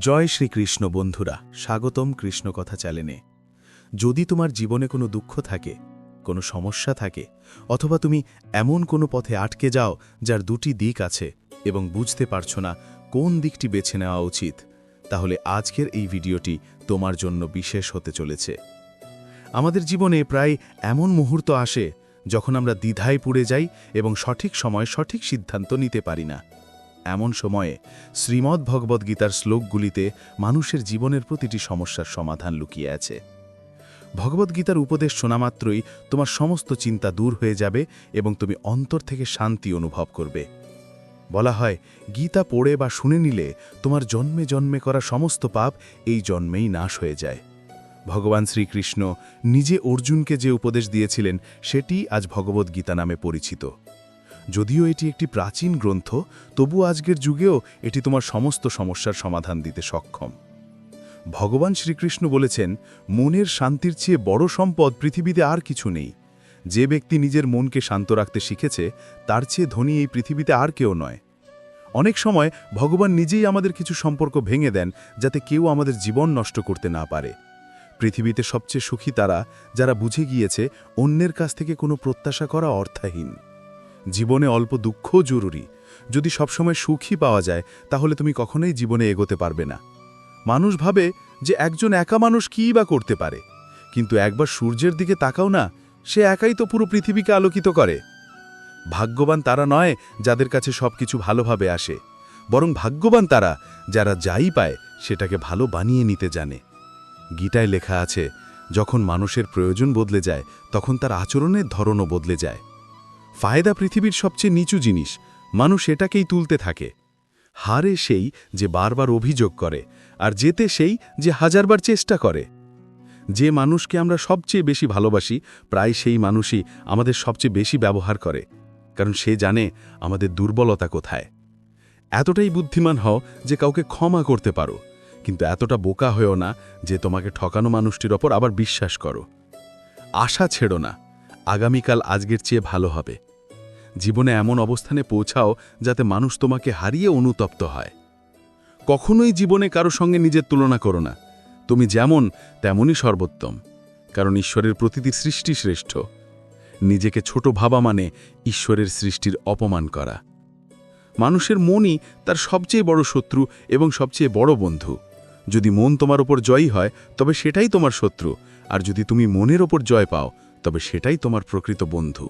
জয় শ্রীকৃষ্ণ বন্ধুরা, স্বাগতম কৃষ্ণ কথা চ্যানেলে। যদি তোমার জীবনে কোনো দুঃখ থাকে, কোনো সমস্যা থাকে, অথবা তুমি এমন কোনো পথে আটকে যাও যার দুটি দিক আছে এবং বুঝতে পারছ না কোন দিকটি বেছে নেওয়া উচিত, তাহলে আজকের এই ভিডিওটি তোমার জন্য বিশেষ হতে চলেছে। আমাদের জীবনে প্রায় এমন মুহূর্ত আসে যখন আমরা দ্বিধায় পুড়ে যাই এবং সঠিক সময় সঠিক সিদ্ধান্ত নিতে পারি না। এমন সময়ে শ্রীমদ্ ভগবদ্গীতার শ্লোকগুলিতে মানুষের জীবনের প্রতিটি সমস্যার সমাধান লুকিয়ে আছে। ভগবদ্গীতার উপদেশ শোনামাত্রই তোমার সমস্ত চিন্তা দূর হয়ে যাবে এবং তুমি অন্তর থেকে শান্তি অনুভব করবে। বলা হয়, গীতা পড়ে বা শুনে নিলে তোমার জন্মে জন্মে করা সমস্ত পাপ এই জন্মেই নাশ হয়ে যায়। ভগবান শ্রীকৃষ্ণ নিজে অর্জুনকে যে উপদেশ দিয়েছিলেন, সেটি আজ ভগবদ্গীতা নামে পরিচিত। যদিও এটি একটি প্রাচীন গ্রন্থ, তবু আজকের যুগেও এটি তোমার সমস্ত সমস্যার সমাধান দিতে সক্ষম। ভগবান শ্রীকৃষ্ণ বলেছেন, মনের শান্তির চেয়ে বড় সম্পদ পৃথিবীতে আর কিছু নেই। যে ব্যক্তি নিজের মনকে শান্ত রাখতে শিখেছে, তার চেয়ে ধনী এই পৃথিবীতে আর কেউ নয়। অনেক সময় ভগবান নিজেই আমাদের কিছু সম্পর্ক ভেঙে দেন, যাতে কেউ আমাদের জীবন নষ্ট করতে না পারে। পৃথিবীতে সবচেয়ে সুখী তারা, যারা বুঝে গিয়েছে অন্যের কাছ থেকে কোনো প্রত্যাশা করা অর্থাহীন। জীবনে অল্প দুঃখও জরুরি। যদি সবসময় সুখী পাওয়া যায়, তাহলে তুমি কখনোই জীবনে এগোতে পারবে না। মানুষ ভাবে যে একজন একা মানুষ কীই বা করতে পারে। কিন্তু একবার সূর্যের দিকে তাকাও না, সে একাই তো পুরো পৃথিবীকে আলোকিত করে। ভাগ্যবান তারা নয় যাদের কাছে সবকিছু ভালোভাবে আসে। বরং ভাগ্যবান তারা, যারা যাই পায়, সেটাকে ভালো বানিয়ে নিতে জানে। গীতায় লেখা আছে, যখন মানুষের প্রয়োজন বদলে যায়, তখন তার আচরণের ধরনও বদলে যায়। ফায়দা পৃথিবীর সবচেয়ে নিচু জিনিস, মানুষ এটাকেই তুলতে থাকে। হারে সেই যে বারবার অভিযোগ করে, আর যেতে সেই যে হাজারবার চেষ্টা করে। যে মানুষকে আমরা সবচেয়ে বেশি ভালোবাসি, প্রায় সেই মানুষই আমাদের সবচেয়ে বেশি ব্যবহার করে, কারণ সে জানে আমাদের দুর্বলতা কোথায়। এতটাই বুদ্ধিমান হও যে কাউকে ক্ষমা করতে পারো। কিন্তু এতটা বোকা হয়েও না যে তোমাকে ঠকানো মানুষটির ওপর আবার বিশ্বাস করো। আশা ছেড়ো না, আগামীকাল আজকের চেয়ে ভালো হবে। জীবনে এমন অবস্থানে পৌঁছাও যাতে মানুষ তোমাকে হারিয়ে অনুতপ্ত হয়। কখনোই জীবনে কারও সঙ্গে নিজের তুলনা করো না। তুমি যেমন, তেমনই সর্বোত্তম, কারণ ঈশ্বরের প্রতিটি সৃষ্টি শ্রেষ্ঠ। নিজেকে ছোট ভাবা মানে ঈশ্বরের সৃষ্টির অপমান করা। মানুষের মনই তার সবচেয়ে বড় শত্রু এবং সবচেয়ে বড় বন্ধু। যদি মন তোমার ওপর জয়ী হয়, তবে সেটাই তোমার শত্রু। আর যদি তুমি মনের ওপর জয় পাও, তবে সেটাই তোমার প্রকৃত বন্ধু।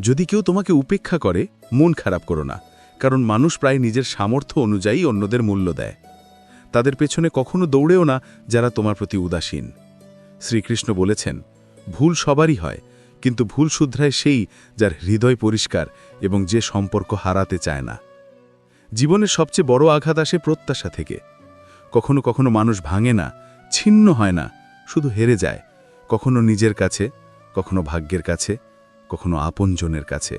যদি কেউ তোমাকে উপেক্ষা করে, মন খারাপ করো না, কারণ মানুষ প্রায় নিজের সামর্থ্য অনুযায়ী অন্যদের মূল্য দেয়। তাদের পেছনে কখনো দৌড়েও না যারা তোমার প্রতি উদাসীন। শ্রীকৃষ্ণ বলেছেন, ভুল সবারই হয়, কিন্তু ভুল শুধরায় সেই যার হৃদয় পরিষ্কার এবং যে সম্পর্ক হারাতে চায় না। জীবনের সবচেয়ে বড় আঘাত আসে প্রত্যাশা থেকে। কখনো কখনো মানুষ ভাঙে না, ছিন্ন হয় না, শুধু হেরে যায়। কখনো নিজের কাছে, কখনো ভাগ্যের কাছে, কখনো আপনজনের কাছে।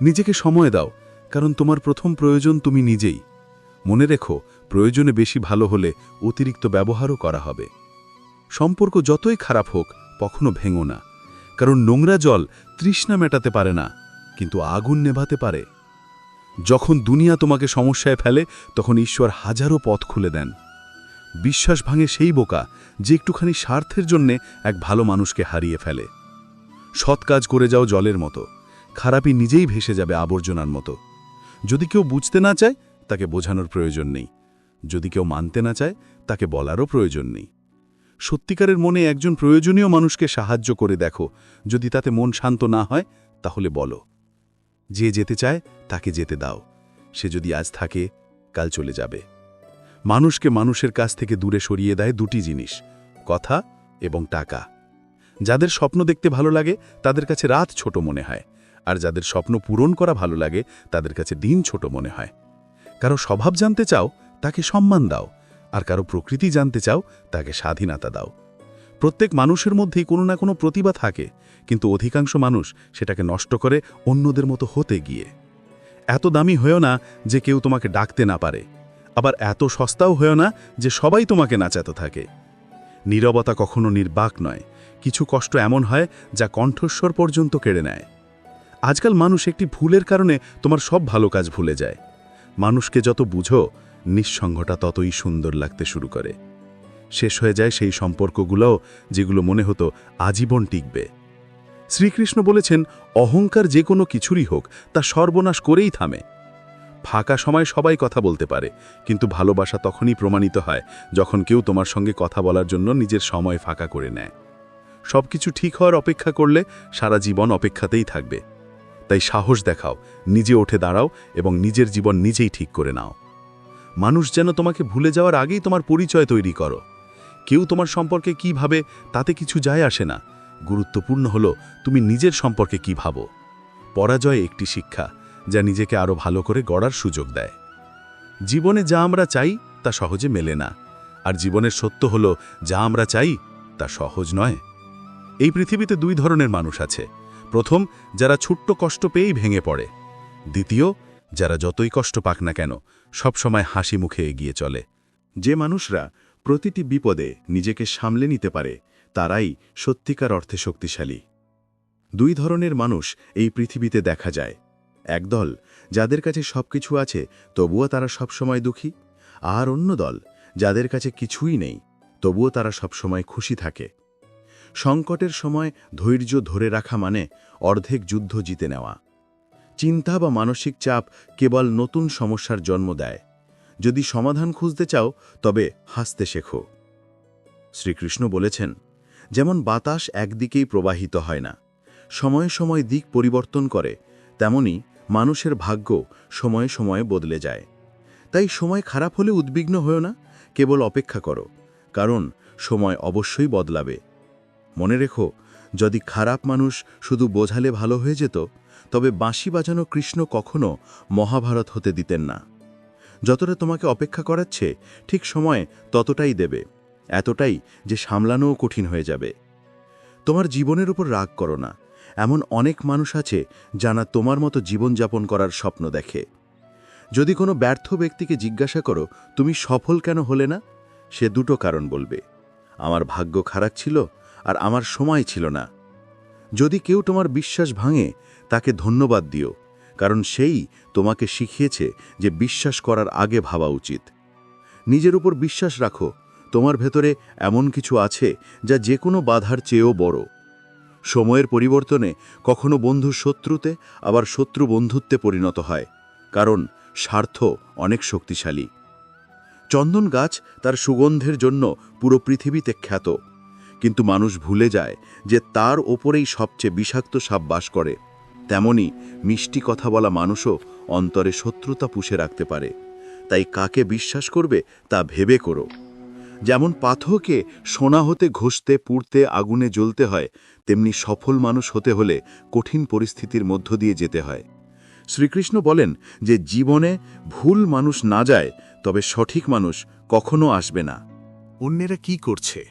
নিজেকে সময় দাও, কারণ তোমার প্রথম প্রয়োজন তুমি নিজেই। মনে রেখো, প্রয়োজনে বেশি ভালো হলে অতিরিক্ত ব্যবহারও করা হবে। সম্পর্ক যতই খারাপ হোক, কখনো ভেঙো না। কারণ নোংরা জল তৃষ্ণা মেটাতে পারে না, কিন্তু আগুন নেভাতে পারে। যখন দুনিয়া তোমাকে সমস্যায় ফেলে, তখন ঈশ্বর হাজারো পথ খুলে দেন। বিশ্বাস ভাঙে সেই বোকা যে একটুখানি স্বার্থের জন্যে এক ভালো মানুষকে হারিয়ে ফেলে। সৎ কাজ করে যাও জলের মতো, খারাপই নিজেই ভেসে যাবে আবর্জনার মতো। যদি কেউ বুঝতে না চায়, তাকে বোঝানোর প্রয়োজন নেই। যদি কেউ মানতে না চায়, তাকে বলারও প্রয়োজন নেই। সত্যিকারের মনে একজন প্রয়োজনীয় মানুষকে সাহায্য করে দেখো। যদি তাতে মন শান্ত না হয়, তাহলে বলো। যে যেতে চায়, তাকে যেতে দাও। সে যদি আজ থাকে, কাল চলে যাবে। মানুষকে মানুষের কাছ থেকে দূরে সরিয়ে দেয় দুটি জিনিস, কথা এবং টাকা। যাদের স্বপ্ন দেখতে ভালো লাগে, তাদের কাছে রাত ছোট মনে হয়। আর যাদের স্বপ্ন পূরণ করা ভালো লাগে, তাদের কাছে দিন ছোট মনে হয়। কারও স্বভাব জানতে চাও, তাকে সম্মান দাও। আর কারও প্রকৃতি জানতে চাও, তাকে স্বাধীনতা দাও। প্রত্যেক মানুষের মধ্যেই কোনো না কোনো প্রতিভা থাকে, কিন্তু অধিকাংশ মানুষ সেটাকে নষ্ট করে অন্যদের মতো হতে গিয়ে। এত দামি হয়েও না যে কেউ তোমাকে ডাকতে না পারে, আবার এত সস্তাও হয়েও না যে সবাই তোমাকে নাচাতে থাকে। নীরবতা কখনো নির্বাক নয়, কিছু কষ্ট এমন হয় যা কণ্ঠস্বর পর্যন্ত কেড়ে নেয়। আজকাল মানুষ একটি ভুলের কারণে তোমার সব ভালো কাজ ভুলে যায়। মানুষকে যত বুঝো, নিঃসঙ্গটা ততই সুন্দর লাগতে শুরু করে। শেষ হয়ে যায় সেই সম্পর্কগুলোও যেগুলো মনে হতো আজীবন টিকবে। শ্রীকৃষ্ণ বলেছেন, অহংকার যে কোনো কিছুরই হোক, তা সর্বনাশ করেই থামে। ফাঁকা সময় সবাই কথা বলতে পারে, কিন্তু ভালোবাসা তখনই প্রমাণিত হয় যখন কেউ তোমার সঙ্গে কথা বলার জন্য নিজের সময় ফাঁকা করে নেয়। সব কিছু ঠিক হওয়ার অপেক্ষা করলে সারা জীবন অপেক্ষাতেই থাকবে। তাই সাহস দেখাও, নিজে ওঠে দাঁড়াও এবং নিজের জীবন নিজেই ঠিক করে নাও। মানুষ যেন তোমাকে ভুলে যাওয়ার আগেই তোমার পরিচয় তৈরি করো। কেউ তোমার সম্পর্কে কি ভাবে তাতে কিছু যায় আসে না। গুরুত্বপূর্ণ হলো, তুমি নিজের সম্পর্কে কি ভাবো। পরাজয় একটি শিক্ষা, যা নিজেকে আরও ভালো করে গড়ার সুযোগ দেয়। জীবনে যা আমরা চাই, তা সহজে মেলে না। আর জীবনের সত্য হলো, যা আমরা চাই, তা সহজ নয়। এই পৃথিবীতে দুই ধরনের মানুষ আছে। প্রথম, যারা ছোট্ট কষ্ট পেয়েই ভেঙে পড়ে। দ্বিতীয়, যারা যতই কষ্ট পাক না কেন, সবসময় হাসি মুখে এগিয়ে চলে। যে মানুষরা প্রতিটি বিপদে নিজেকে সামলে নিতে পারে, তারাই সত্যিকার অর্থে শক্তিশালী। দুই ধরনের মানুষ এই পৃথিবীতে দেখা যায়। একদল যাদের কাছে সবকিছু আছে, তবুও তারা সবসময় দুঃখী। আর অন্য দল যাদের কাছে কিছুই নেই, তবুও তারা সবসময় খুশি থাকে। সংকটের সময় ধৈর্য ধরে রাখা মানে অর্ধেক যুদ্ধ জিতে নেওয়া। চিন্তা বা মানসিক চাপ কেবল নতুন সমস্যার জন্ম দেয়। যদি সমাধান খুঁজতে চাও, তবে হাসতে শেখো। শ্রীকৃষ্ণ বলেছেন, যেমন বাতাস একদিকেই প্রবাহিত হয় না, সময়ে সময় দিক পরিবর্তন করে, তেমনি মানুষের ভাগ্য সময়ে সময়ে বদলে যায়। তাই সময় খারাপ হলে উদ্বিগ্ন হয়েও না, কেবল অপেক্ষা করো, কারণ সময় অবশ্যই বদলাবে। মনে রেখো, যদি খারাপ মানুষ শুধু বোঝালে ভালো হয়ে যেত, তবে বাঁশি বাজানো কৃষ্ণ কখনো মহাভারত হতে দিতেন না। যতটা তোমাকে অপেক্ষা করাচ্ছে, ঠিক সময়ে ততটাই দেবে। এতটাই যে সামলানোও কঠিন হয়ে যাবে। তোমার জীবনের উপর রাগ করো না। এমন অনেক মানুষ আছে যারা তোমার মতো জীবনযাপন করার স্বপ্ন দেখে। যদি কোনো ব্যর্থ ব্যক্তিকে জিজ্ঞাসা করো, তুমি সফল কেন হলে না? সে দুটো কারণ বলবে। আমার ভাগ্য খারাপ ছিল আর আমার সময় ছিল না। যদি কেউ তোমার বিশ্বাস ভাঙে, তাকে ধন্যবাদ দিও। কারণ সেই তোমাকে শিখিয়েছে যে বিশ্বাস করার আগে ভাবা উচিত। নিজের উপর বিশ্বাস রাখো, তোমার ভেতরে এমন কিছু আছে যা যে কোনো বাধার চেয়েও বড়। সময়ের পরিবর্তনে কখনো বন্ধু শত্রুতে, আবার শত্রু বন্ধুত্বে পরিণত হয়, কারণ স্বার্থ অনেক শক্তিশালী। চন্দন গাছ তার সুগন্ধের জন্য পুরো পৃথিবীতে খ্যাত, কিন্তু মানুষ ভুলে যায় যে তার ওপরেই সবচেয়ে বিষাক্ত সাপ বাস করে। তেমনি মিষ্টি কথা বলা মানুষও অন্তরে শত্রুতা পুষে রাখতে পারে। তাই কাকে বিশ্বাস করবে তা ভেবে করো। যেমন পাথরকে সোনা হতে ঘষতে পুড়তে আগুনে জ্বলতে হয়, তেমনি সফল মানুষ হতে হলে কঠিন পরিস্থিতির মধ্য দিয়ে যেতে হয়। শ্রীকৃষ্ণ বলেন যে জীবনে ভুল মানুষ না যায়, তবে সঠিক মানুষ কখনো আসবে না। অন্যেরা কি করছে?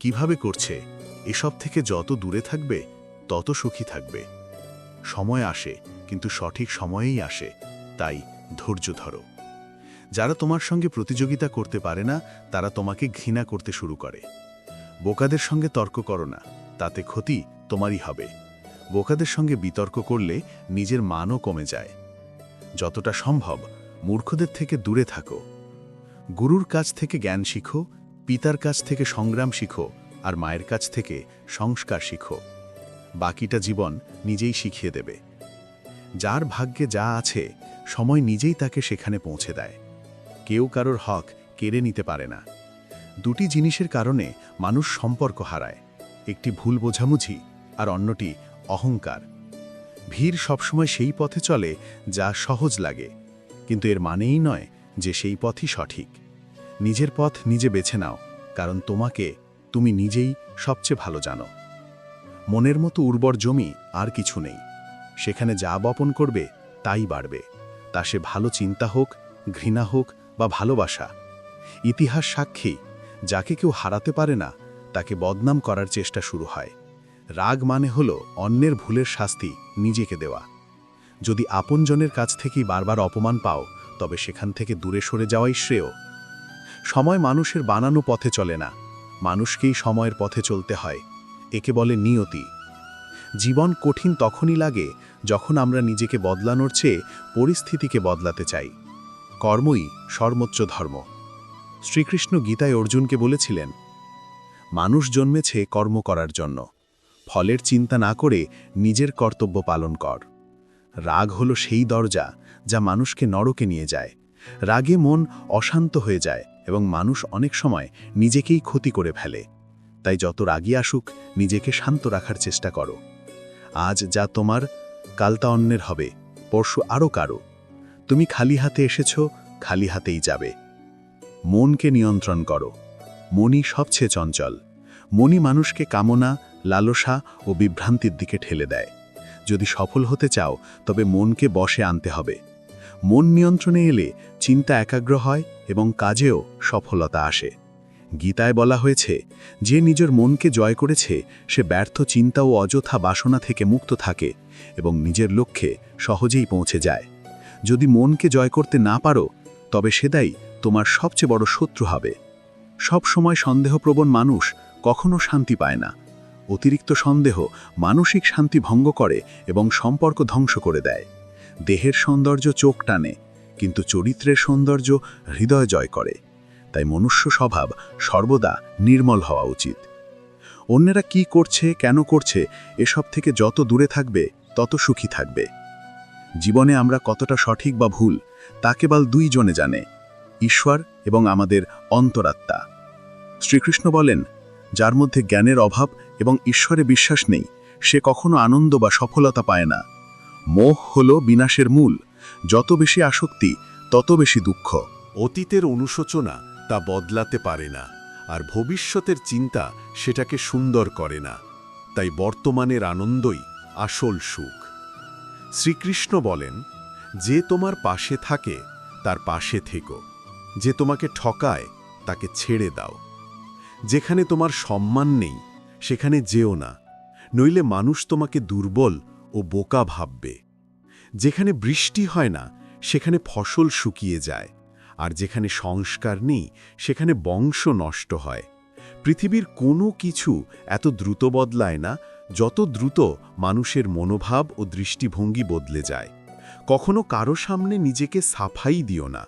কীভাবে করছে? এসব থেকে যত দূরে থাকবে, তত সুখী থাকবে। সময় আসে, কিন্তু সঠিক সময়েই আসে, তাই ধৈর্য ধরো। যারা তোমার সঙ্গে প্রতিযোগিতা করতে পারে না, তারা তোমাকে ঘৃণা করতে শুরু করে। বোকাদের সঙ্গে তর্ক করো না, তাতে ক্ষতি তোমারই হবে। বোকাদের সঙ্গে বিতর্ক করলে নিজের মানও কমে যায়। যতটা সম্ভব মূর্খদের থেকে দূরে থাকো। গুরুর কাছ থেকে জ্ঞান শিখো, পিতার কাছ থেকে সংগ্রাম শিখো, আর মায়ের কাছ থেকে সংস্কার শিখো। বাকিটা জীবন নিজেই শিখিয়ে দেবে। যার ভাগ্যে যা আছে, সময় নিজেই তাকে সেখানে পৌঁছে দেয়। কেউ কারোর হক কেড়ে নিতে পারে না। দুটি জিনিসের কারণে মানুষ সম্পর্ক হারায়, একটি ভুল বোঝামুঝি আর অন্যটি অহংকার। ভিড় সবসময় সেই পথে চলে যা সহজ লাগে, কিন্তু এর মানেই নয় যে সেই পথই সঠিক। নিজের পথ নিজে বেছে নাও, কারণ তোমাকে তুমি নিজেই সবচেয়ে ভালো জানো। মনের মতো উর্বর জমি আর কিছু নেই। সেখানে যা বপন করবে, তাই বাড়বে। তা সে ভালো চিন্তা হোক, ঘৃণা হোক বা ভালোবাসা। ইতিহাস সাক্ষী, যাকে কেউ হারাতে পারে না, তাকে বদনাম করার চেষ্টা শুরু হয়। রাগ মানে হল অন্যের ভুলের শাস্তি নিজেকে দেওয়া। যদি আপনজনের কাছ থেকেই বারবার অপমান পাও, তবে সেখান থেকে দূরে সরে যাওয়াই শ্রেয়। সময় মানুষের বানানো পথে চলে না। মানুষকেই সময়ের পথে চলতে হয়। একে বলে নিয়তি। জীবন কঠিন তখনই লাগে যখন আমরা নিজেকে বদলানোর চেয়ে পরিস্থিতিকে বদলাতে চাই। কর্মই সর্বোচ্চ ধর্ম। শ্রীকৃষ্ণ গীতায় অর্জুনকে বলেছিলেন, মানুষ জন্মেছে কর্ম করার জন্য। ফলের চিন্তা না করে নিজের কর্তব্য পালন কর। রাগ হলো সেই দরজা যা মানুষকে নরকে নিয়ে যায়। রাগে মন অশান্ত হয়ে যায় এবং মানুষ অনেক সময় নিজেকেই ক্ষতি করে ফেলে। তাই যত রাগী আসুক, নিজেকে শান্ত রাখার চেষ্টা করো। আজ যা তোমার, কাল তা অন্যের হবে, পরশু আরও কারও। তুমি খালি হাতে এসেছ, খালি হাতেই যাবে। মনকে নিয়ন্ত্রণ করো। মনই সবচেয়ে চঞ্চল। মনই মানুষকে কামনা, লালসা ও বিভ্রান্তির দিকে ঠেলে দেয়। যদি সফল হতে চাও, তবে মনকে বসে আনতে হবে। মন নিয়ন্ত্রণে এলে চিন্তা একাগ্র হয় এবং কাজেও সফলতা আসে। গীতায় বলা হয়েছে, যে নিজের মনকে জয় করেছে, সে ব্যর্থ চিন্তা ও অযথা বাসনা থেকে মুক্ত থাকে এবং নিজের লক্ষ্যে সহজেই পৌঁছে যায়। যদি মনকে জয় করতে না পারো, তবে সেটাই তোমার সবচেয়ে বড় শত্রু হবে। সব সময় সন্দেহপ্রবণ মানুষ কখনো শান্তি পায় না। অতিরিক্ত সন্দেহ মানসিক শান্তি ভঙ্গ করে এবং সম্পর্ক ধ্বংস করে দেয়। দেহের সৌন্দর্য চোখ টানে, কিন্তু চরিত্রের সৌন্দর্য হৃদয় জয় করে। তাই মনুষ্য স্বভাব সর্বদা নির্মল হওয়া উচিত। অন্যেরা কি করছে, কেন করছে, এসব থেকে যত দূরে থাকবে, তত সুখী থাকবে। জীবনে আমরা কতটা সঠিক বা ভুল, তা কেবল দুইজনে জানে, ঈশ্বর এবং আমাদের অন্তরাত্মা। শ্রীকৃষ্ণ বলেন, যার মধ্যে জ্ঞানের অভাব এবং ঈশ্বরে বিশ্বাস নেই, সে কখনো আনন্দ বা সফলতা পায় না। মোহ হল বিনাশের মূল, যত বেশি আসক্তি, তত বেশি দুঃখ। অতীতের অনুশোচনা তা বদলাতে পারে না, আর ভবিষ্যতের চিন্তা সেটাকে সুন্দর করে না। তাই বর্তমানের আনন্দই আসল সুখ। শ্রীকৃষ্ণ বলেন, যে তোমার পাশে থাকে, তার পাশে থেকো। যে তোমাকে ঠকায়, তাকে ছেড়ে দাও। যেখানে তোমার সম্মান নেই, সেখানে যেও না। নইলে মানুষ তোমাকে দুর্বল ও বোকা ভাববে। যেখানে বৃষ্টি হয় না, সেখানে ফসল শুকিয়ে যায়। আর যেখানে সংস্কার নেই, সেখানে বংশ নষ্ট হয়। পৃথিবীর কোনো কিছু এত দ্রুত বদলায় না, যত দ্রুত মানুষের মনোভাব ও দৃষ্টিভঙ্গি বদলে যায়। কখনো কারও সামনে নিজেকে সাফাই দিও না।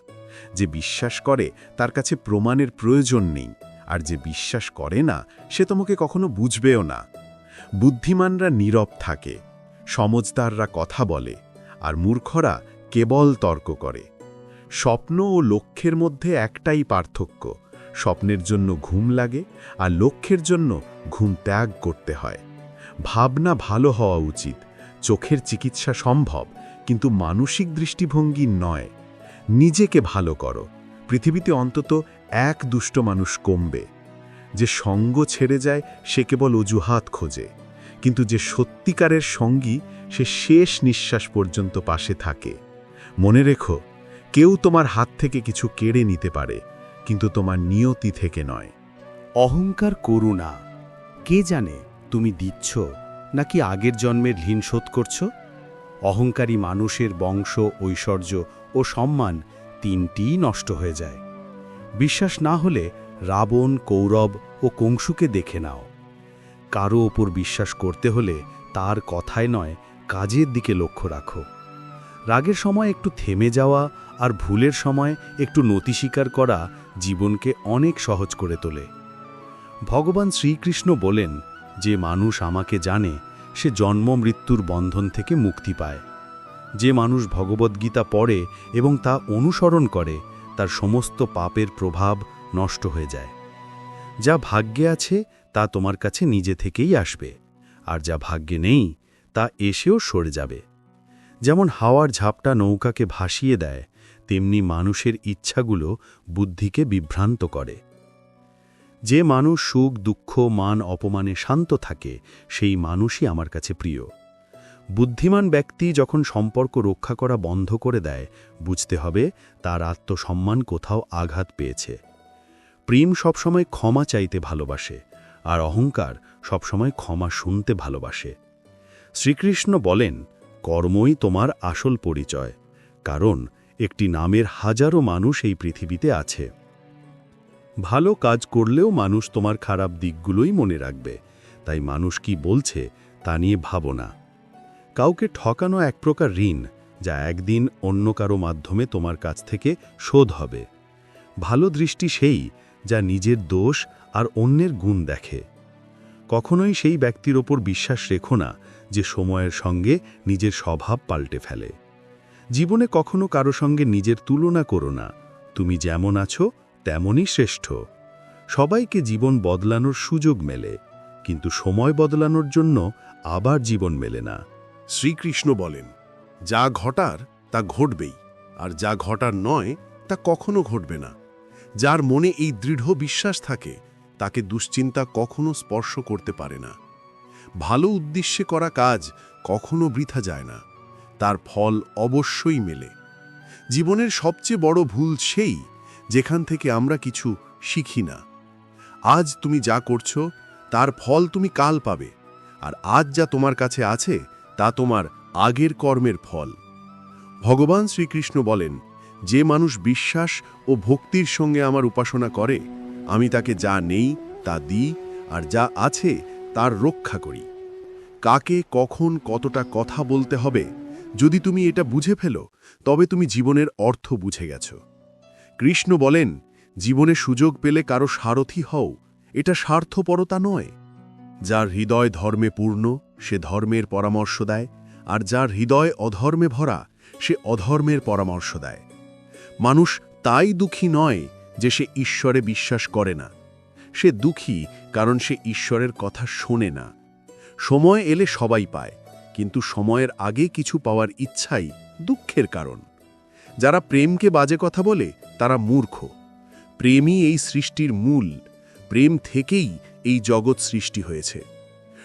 যে বিশ্বাস করে, তার কাছে প্রমাণের প্রয়োজন নেই। আর যে বিশ্বাস করে না, সে তোমাকে কখনো বুঝবেও না। বুদ্ধিমানরা নীরব থাকে। সমজদাররা কথা বলে। আর মূর্খরা কেবল তর্ক করে। স্বপ্ন ও লক্ষ্যের মধ্যে একটাই পার্থক্য, স্বপ্নের জন্য ঘুম লাগে আর লক্ষ্যের জন্য ঘুম ত্যাগ করতে হয়। ভাবনা ভালো হওয়া উচিত, চোখের চিকিৎসা সম্ভব, কিন্তু মানসিক দৃষ্টিভঙ্গি নয়। নিজেকে ভালো করো, পৃথিবীতে অন্তত এক দুষ্ট মানুষ কমবে। যে সঙ্গ ছেড়ে যায়, সে কেবল অজুহাত খোঁজে, কিন্তু যে সত্যিকারের সঙ্গী, সে শেষ নিঃশ্বাস পর্যন্ত পাশে থাকে। মনে রেখো কেউ তোমার হাত থেকে কিছু কেড়ে নিতে পারে, কিন্তু তোমার নিয়তি থেকে নয়। অহংকার করু না। কে জানে তুমি দিচ্ছ নাকি আগের জন্মের ঋণ শোধ করছ? অহংকারী মানুষের বংশ, ঐশ্বর্য ও সম্মান তিনটিই নষ্ট হয়ে যায়। বিশ্বাস না হলে রাবণ, কৌরব ও কংসুকে দেখে নাও। কারও ওপর বিশ্বাস করতে হলে তার কথায় নয়, কাজের দিকে লক্ষ্য রাখো। রাগের সময় একটু থেমে যাওয়া আর ভুলের সময় একটু নতি স্বীকার করা জীবনকে অনেক সহজ করে তোলে। ভগবান শ্রীকৃষ্ণ বলেন, যে মানুষ আমাকে জানে, সে জন্ম মৃত্যুর বন্ধন থেকে মুক্তি পায়। যে মানুষ ভগবদ্গীতা পড়ে এবং তা অনুসরণ করে, তার সমস্ত পাপের প্রভাব নষ্ট হয়ে যায়। যা ভাগ্যে আছে, তা তোমার কাছে নিজে থেকেই আসবে, আর যা ভাগ্যে নেই, তা এসেও সরে যাবে। যেমন হাওয়ার ঝাপটা নৌকাকে ভাসিয়ে দেয়, তেমনি মানুষের ইচ্ছাগুলো বুদ্ধিকে বিভ্রান্ত করে। যে মানুষ সুখ, দুঃখ, মান, অপমানে শান্ত থাকে, সেই মানুষই আমার কাছে প্রিয়। বুদ্ধিমান ব্যক্তি যখন সম্পর্ক রক্ষা করা বন্ধ করে দেয়, বুঝতে হবে তার আত্মসম্মান কোথাও আঘাত পেয়েছে। প্রেম সবসময় ক্ষমা চাইতে ভালোবাসে, আর অহংকার সবসময় ক্ষমা শুনতে ভালোবাসে। শ্রীকৃষ্ণ বলেন কর্মই তোমার আসল পরিচয়, কারণ একটি নামের হাজারো মানুষ এই পৃথিবীতে আছে। ভালো কাজ করলেও মানুষ তোমার খারাপ দিকগুলোই মনে রাখবে, তাই মানুষ কি বলছে তা নিয়ে ভাবো না। কাউকে ঠকানো এক প্রকার ঋণ, যা একদিন অন্য কারও মাধ্যমে তোমার কাছ থেকে শোধ হবে। ভালো দৃষ্টি সেই, যা নিজের দোষ আর অন্যের গুণ দেখে। কখনোই সেই ব্যক্তির ওপর বিশ্বাস রেখো না যে সময়ের সঙ্গে নিজের স্বভাব পাল্টে ফেলে। জীবনে কখনো কারও সঙ্গে নিজের তুলনা করো না। তুমি যেমন আছো, তেমনই শ্রেষ্ঠ। সবাইকে জীবন বদলানোর সুযোগ মেলে, কিন্তু সময় বদলানোর জন্য আবার জীবন মেলে না। শ্রীকৃষ্ণ বলেন, যা ঘটার, তা ঘটবেই, আর যা ঘটার নয়, তা কখনো ঘটবে না। যার মনে এই দৃঢ় বিশ্বাস থাকে, তাকে দুশ্চিন্তা কখনো স্পর্শ করতে পারে না। ভালো উদ্দেশ্যে করা কাজ কখনো বৃথা যায় না। তার ফল অবশ্যই মেলে। জীবনের সবচেয়ে বড় ভুল সেই, যেখান থেকে আমরা কিছু শিখি না। আজ তুমি যা করছ, তার ফল তুমি কাল পাবে, আর আজ যা তোমার কাছে আছে, তা তোমার আগের কর্মের ফল। ভগবান শ্রীকৃষ্ণ বলেন, যে মানুষ বিশ্বাস ও ভক্তির সঙ্গে আমার উপাসনা করে, আমি তাকে যা নেই, তা দিই, আর যা আছে তার রক্ষা করি। কাকে কখন কতটা কথা বলতে হবে, যদি তুমি এটা বুঝে ফেলো, তবে তুমি জীবনের অর্থ বুঝে গেছ। কৃষ্ণ বলেন, জীবনে সুযোগ পেলে কারও সারথি হও, এটা স্বার্থপরতা নয়। যার হৃদয় ধর্মে পূর্ণ, সে ধর্মের পরামর্শ দেয়, আর যার হৃদয় অধর্মে ভরা, সে অধর্মের পরামর্শ দেয়। মানুষ তাই দুঃখী নয় যে সে ঈশ্বরে বিশ্বাস করে না। সে দুঃখী কারণ সে ঈশ্বরের কথা শোনে না। সময় এলে সবাই পায়, কিন্তু সময়ের আগে কিছু পাওয়ার ইচ্ছাই দুঃখের কারণ। যারা প্রেমকে বাজে কথা বলে, তারা মূর্খ। প্রেমই এই সৃষ্টির মূল, প্রেম থেকেই এই জগৎ সৃষ্টি হয়েছে।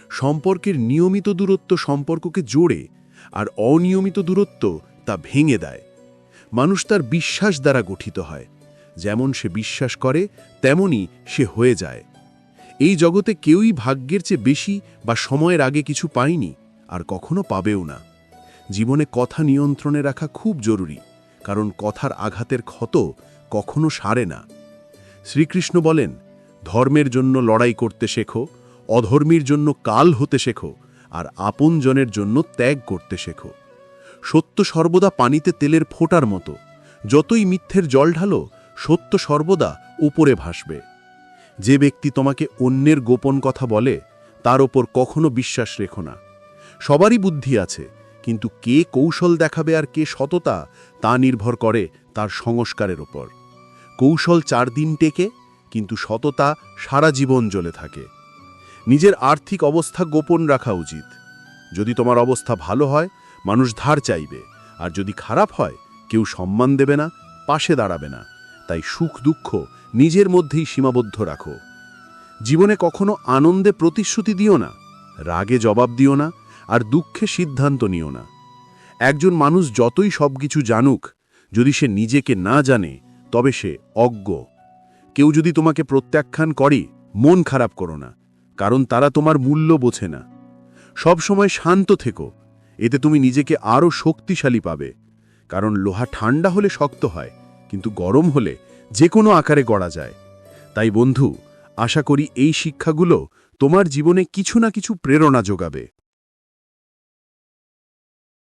সম্পর্কের নিয়মিত দূরত্ব সম্পর্ককে জোড়ে, আর অনিয়মিত দূরত্ব তা ভেঙে দেয়। মানুষ তার বিশ্বাস দ্বারা গঠিত হয় যেমন সে বিশ্বাস করে তেমনই সে হয়ে যায়। এই জগতে কেউই ভাগ্যের চেয়ে বেশি বা সময়ের আগে কিছু পায়নি, আর কখনো পাবেও না। জীবনে কথা নিয়ন্ত্রণে রাখা খুব জরুরি, কারণ কথার আঘাতের ক্ষত কখনো সারে না। শ্রীকৃষ্ণ বলেন, ধর্মের জন্য লড়াই করতে শেখো, অধর্মীর জন্য কাল হতে শেখো, আর আপনজনের জন্য ত্যাগ করতে শেখো। সত্য সর্বদা পানিতে তেলের ফোঁটার মতো, যতই মিথ্যের জল ঢালো সত্য সর্বদা উপরে ভাসবে। যে ব্যক্তি তোমাকে অন্যের গোপন কথা বলে, তার ওপর কখনো বিশ্বাস রেখো না। সবারই বুদ্ধি আছে, কিন্তু কে কৌশল দেখাবে আর কে সততা, তা নির্ভর করে তার সংস্কারের ওপর। কৌশল চার দিন টেকে, কিন্তু সততা সারা জীবন জ্বলে থাকে। নিজের আর্থিক অবস্থা গোপন রাখা উচিত। যদি তোমার অবস্থা ভালো হয়, মানুষ ধার চাইবে, আর যদি খারাপ হয়, কেউ সম্মান দেবে না, পাশে দাঁড়াবে না। তাই সুখ দুঃখ নিজের মধ্যেই সীমাবদ্ধ রাখো। জীবনে কখনো আনন্দে প্রতিশ্রুতি দিও না, রাগে জবাব দিও না, আর দুঃখে সিদ্ধান্ত নিও না। একজন মানুষ যতই সবকিছু জানুক, যদি সে নিজেকে না জানে, তবে সে অজ্ঞ। কেউ যদি তোমাকে প্রত্যাখ্যান করে, মন খারাপ করো না, কারণ তারা তোমার মূল্য বোঝে না। সব সময় শান্ত থেকো, এতে তুমি নিজেকে আরও শক্তিশালী পাবে, কারণ লোহা ঠান্ডা হলে শক্ত হয় কিন্তু গরম হলে যে কোনো আকারে গড়া যায়। তাই বন্ধু, আশা করি এই শিক্ষাগুলো তোমার জীবনে কিছু না কিছু প্রেরণা যোগাবে।